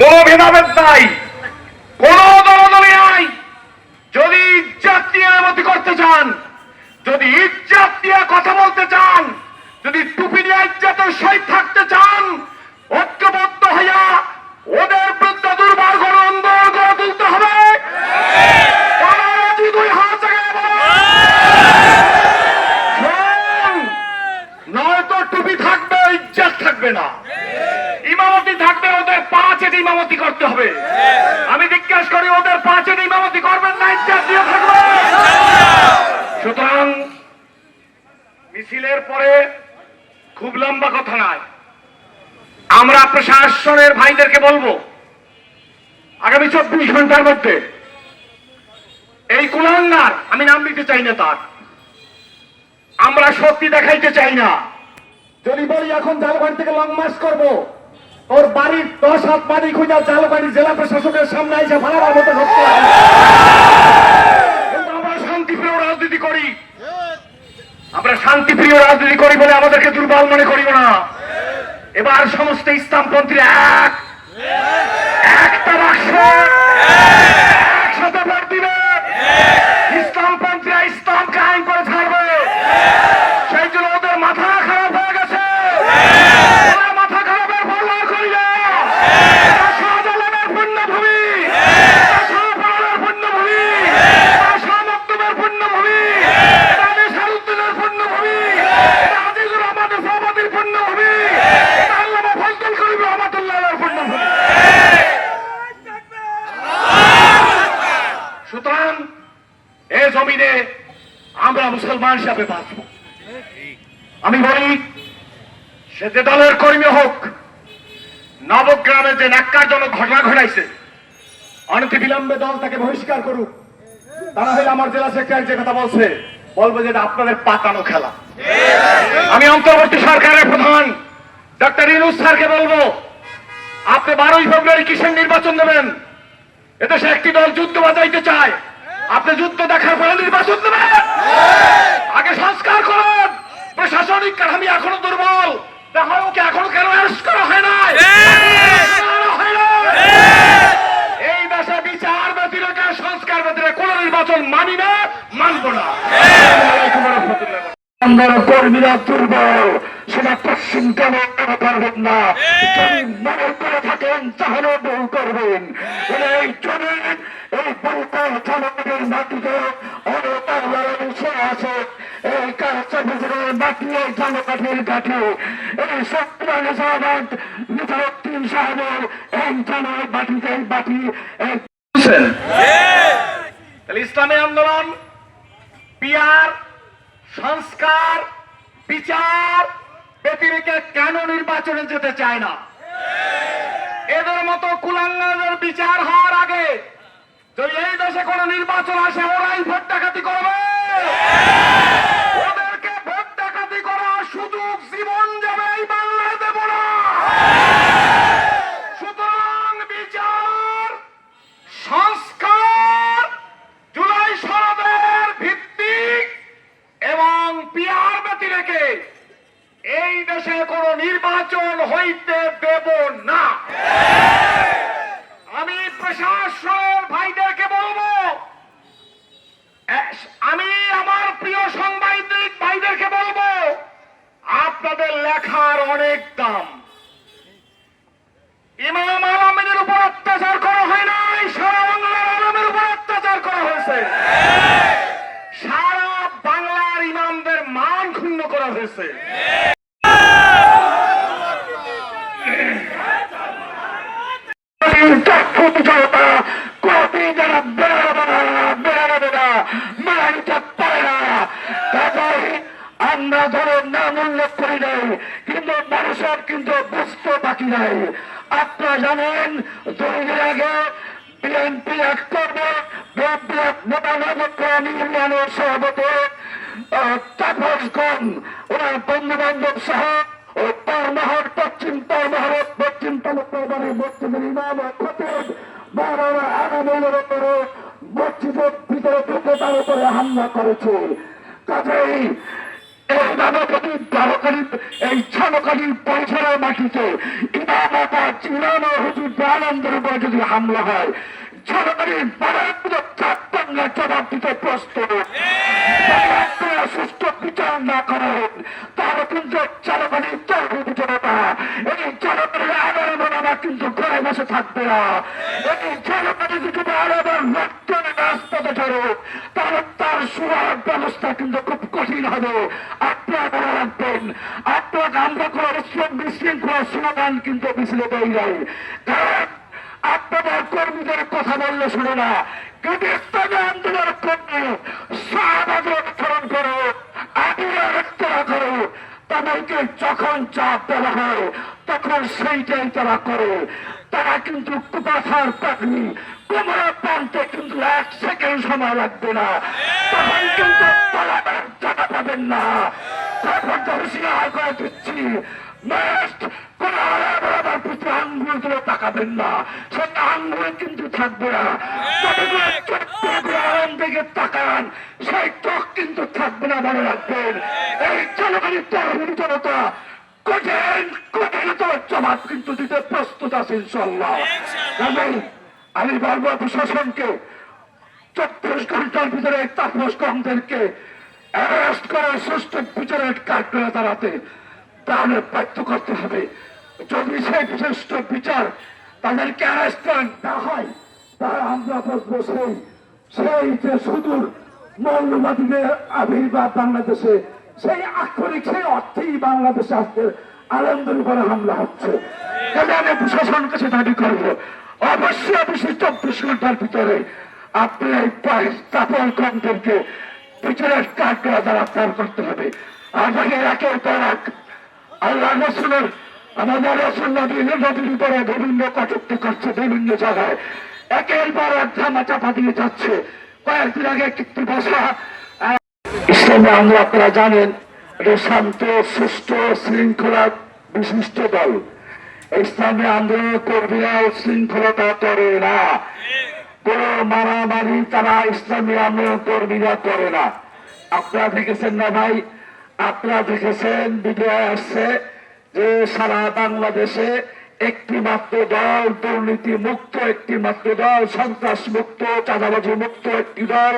কোনো ভেদাভেদ নাই, কোনো দলদলি নাই। যদি ইজ্জাত নিয়ে মেরামতি করতে চান, যদি ইজ্জাত নিয়ে কথা বলতে চান, যদি টুপি নিয়ে ইজ্জাতের সহিত থাকতে চান, ঐক্যবদ্ধ হইয়া ওদের বিরুদ্ধে দুর্বার আন্দোলন করে তুলতে হবে কারাজি দুই হাত জায়গায় বলো। শোন, নয়তো টুপি থাকবে ইজ্জাত থাকবে না ইমামতি থাকবে ওদের পাঁচের ইমামতি করতে হবে আমি জিজ্ঞেস করি ওদের পাঁচের ইমামতি করবেন না ইজ্জাত দিয়ে থাকবে সুতরাং মিছিলের পরে খুব লম্বা কথা নয়। আমরা প্রশাসনের ভাইদেরকে বলব আগামী চব্বিশ ঘণ্টার মধ্যে এই কুলাঙ্গার আমি নাম দিতে চাই না তার আমরা শক্তি দেখাইতে চাই না। যদি বলি এখন জালবাড়ি থেকে লং মার্চ করব ওর বাড়ির দশ হাত বাড়ি খুঁজা জালবাড়ি জেলা প্রশাসকের সামনে এসে ভাড়ার মতো কিন্তু আমরা শান্তিপ্রিয় রাজনীতি করি। আমরা শান্তিপ্রিয় রাজনীতি করি বলে আমাদেরকে দুর্বল মনে করিব না। এবার সমস্ত ইসলামপন্থী এক। একটা বাক্স একসাথে ভোট দিবে ইসলামপন্থীরা ইসলাম কায়েম করে ছাড়বে সেই জন্য ওদের মাথা খারাপ হয়ে গেছে ওরা মাথা খারাপের বর্ণনা করি না এটা শাহজালালের পুণ্যভূমি এটা শাহফরানের পুণ্যভূমি এটা শাহ মকদুমের পুণ্যভূমি এটা আলী শাহউদ্দিনের পুণ্যভূমি এটা আজিজুর রহমানের সভাপতির পুণ্যভূমি এটা আল্লামা ফজলুল করিম রহমাতুল্লাহের পুণ্যভূমি সুতরাং এ জমিনে আমরা মুসলমান হিসাবে বাঁচব। আমি বলি, সে যে দলের কর্মী হোক, নবগ্রামে যে ন্যাক্কারজনক ঘটনা ঘটাইছে অনতি বিলম্বে দল তাকে বহিষ্কার করুক। তারা হলে আমার জেলা সেক্রেটারি যে কথা বলছে, বলব যে আপনাদের পাতানো খেলা। আমি অন্তর্বর্তী সরকারের প্রধান ডক্টর ইনুস স্যারকে বলব, আপনি বারোই ফেব্রুয়ারি কিসের নির্বাচন দেবেন? এদেশে একটি দল যুদ্ধ বাজাইতে চায় আপনি যুদ্ধ দেখার পরে নির্বাচন দেবেন। আগে সংস্কার করুন। প্রশাসনিক কাঠামি এখনও দুর্বল। দেখা ওকে এখনও কেন অ্যারেস্ট করা হয় না এই দেশে বিচার ব্যতিরেকে, সংস্কার ব্যতিরেকে কোন নির্বাচন মানি না, মানব না। কর্মীরা দুর্বল। সেটা পশ্চিম কেন পারবেন না। যদি মনে করে থাকেন তাহলে বউ করবেন। এই! জমিন এই বউকর জনগণের মাটিতে অনেক আল্লাহ আছে। এই কাজটা ভিতরের মাটি এই জনগণের কাঠি এই সত্যবান সাহাবাদ মিঠাউদ্দিন সাহেবের এই জনের মাটিতে এই মাটি এই! বুঝছেন? তাহলে ইসলামী আন্দোলন পিয়ার সংস্কার বিচার ব্যতিরেকে কেন নির্বাচনে যেতে চায় না? এদের মতো কুলাঙ্গাদের বিচার হওয়ার আগে যদি এই দেশে কোনো নির্বাচন আসে, ওরাই ভোট ডাকাতি করবে। নির্বাচন হইতে দেব না। আমি প্রশাসন ভাইদেরকে বলব আমি আমার প্রিয় সাংবাদিক ভাইদেরকে বলব, আপনাদের লেখার অনেক দাম। ইমাম আলমের উপর অত্যাচার করা হয় নাই, সারা বাংলার আলমের উপর অত্যাচার করা হয়েছে। সারা বাংলার ইমামদের মান ক্ষুণ্ণ করা হয়েছে। চক্ষু বিজয়তা কোটি যারা বেরোবে না বেরোবে না। নিতে পারে না কাজেই আমরা ধরো নাম উল্লেখ করি নাই, কিন্তু মানুষের কিন্তু বুঝতে বাকি নাই। আপনারা জানেন দুই আগে বিএনপি এক করবে, বিএনপি এক নেতা নবগ্রাম ইউনিয়নের সভাপতি তাপসগণ ওনার বন্ধু বান্ধব সহ, ও পারমহর পশ্চিম পারমহর পশ্চিম তালুকদারের মসজিদের ইমাম আগামীর উপরে মসজিদের ভিতরে ঢুকে তার উপরে হামলা করেছে। কাজেই এই আনন্দের উপর যদি হামলা হয় ছলকালী বারান্দ বাংলা জবাব দিতে প্রস্তুত। সুস্থ বিচার না করেন তাহলে কিন্তু বসে থাকবে না। এই চালকালী যদি আবার রক্ত রাস্তাতে ধরো তাহলে তার সুরার ব্যবস্থা কিন্তু খুব কঠিন হবে। আপনারা মনে রাখবেন। আপনাকে আমরা বিশৃঙ্খলা কিন্তু কারণ কর্মীদের কথা বললে শুনে না। কিন্তু ইসলামী আন্দোলন কর্মী সাহাবাদের অনুসরণ করো করো। তাদেরকে যখন চাপ দেওয়া হয় তখন সেইটাই তারা করে। তারা কিন্তু কুপাথার পাগনি কোমরের প্রান্তে কিন্তু এক সেকেন্ড সময় লাগবে না। তখন কিন্তু পাবেন না। তারপর তো হুশিয়ার করে দিচ্ছি। তাকাবেন না। কিন্তু থাকবে না। তাকান, সেই কিন্তু থাকবে না এই জনগণের তরুণ জনতা কঠিন কঠিনতর জবাব কিন্তু দিতে প্রস্তুত আছে ইনশাল্লাহ কাজেই আমি বলব প্রশাসনকে চব্বিশ ঘণ্টার ভিতরে তাপস কমদেরকে অ্যারেস্ট করে সুষ্ঠু বিচারের কাঠগড়া দাঁড়াতে তাহলে বাধ্য করতে হবে। যদি সেই সুষ্ঠু বিচার তাদেরকে অ্যারেস্ট না হয় তাহলে আমরা বলব সেই সেই যে সুদূর মৌলবাদীদের আবির্ভাব বাংলাদেশে সেই আক্ষরিক, সেই অর্থেই বাংলাদেশে আজকে আনন্দের উপরে হামলা হচ্ছে। কাজে আমি প্রশাসনের কাছে দাবি করব। অবশ্যই অবশ্যই চব্বিশ ঘণ্টার ভিতরে আপনি এই স্থাপন কমদেরকে বিচারের কাঠগড়া দ্বারা পার করতে হবে। আমাকে একের পর এক আল্লাহ রসুলের আমাদের রসুল নদী নদীর উপরে বিভিন্ন কটুক্তি করছে বিভিন্ন জায়গায়। একের পর এক ধামা চাপা দিয়ে যাচ্ছে। কয়েকদিন আগে একটি ভাষা ইসলামে আমরা আপনারা জানেন, এটা শান্ত সুস্থ শৃঙ্খলা বিশিষ্ট দল। ইসলামী আন্দোলন কর্মীরা শৃঙ্খলতা করে না। কোন মারামারি তারা ইসলামী আন্দোলন কর্মীরা করে না। আপনারা দেখেছেন না ভাই? আপনারা দেখেছেন ভিডিও আসছে যে সারা বাংলাদেশে একটি মাত্র দল দুর্নীতি মুক্ত একটি মাত্র দল সন্ত্রাস মুক্ত চাঁদাবাজি মুক্ত একটি দল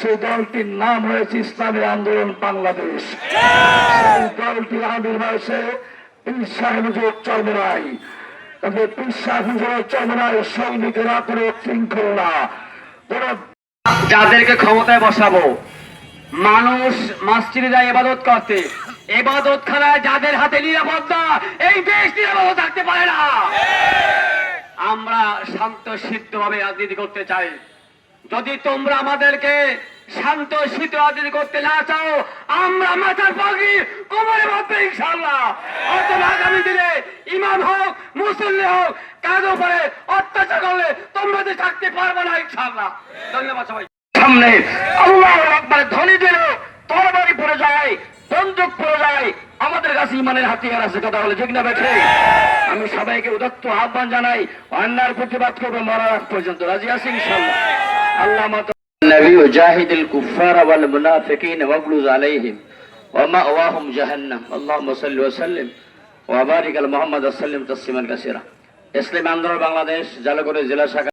সেই দলটির নাম হয়েছে ইসলামী আন্দোলন বাংলাদেশ। সেই দলটির আবির্ভাব হয়েছে পীর পীর সৈনিকেরা কোনো শৃঙ্খল। যাদেরকে ক্ষমতায় বসাবো মানুষ মসজিদে যায় এবাদত করতে। এবাদত খানায় যাদের হাতে নিরাপত্তা এই দেশ নিরাপদ থাকতে পারে না। আমরা শান্ত সিদ্ধ ভাবে রাজনীতি করতে চাই। যদি তোমরা আমাদেরকে শান্ত শীত রাজনীতি করতে না চাও, আমরা মাথার পাগড়ি কোমরে বাঁধবে ইনশাল্লাহ অথবা আগামী দিনে ইমাম হোক, মুসল্লি হোক কারও উপরে অত্যাচার করলে তোমরা যে থাকতে পারবে না ইনশাল্লাহ ধন্যবাদ সবাই। সামনে আল্লাহ একবার ধ্বনি দিল, তরবারি পড়ে যায়, বন্দুক পড়ে যায়, আমাদের কাছে ইমানের হাতিয়ার আছে, কথা বলে ঠিক না বেঠে? আমি সবাইকে উদত্ত আহ্বান জানাই অন্যার প্রতিবাদ করব মরার পর্যন্ত। রাজি আছি ইনশাল্লাহ النبي جاهد الكفار والمنافقين واغلظ عليهم ومأواهم جهنم اللهم صل وسلم وبارك على محمد وسلم تسليما كثيرا ইসলামী আন্দোলন বাংলাদেশ জালগড়ে জেলা শাখা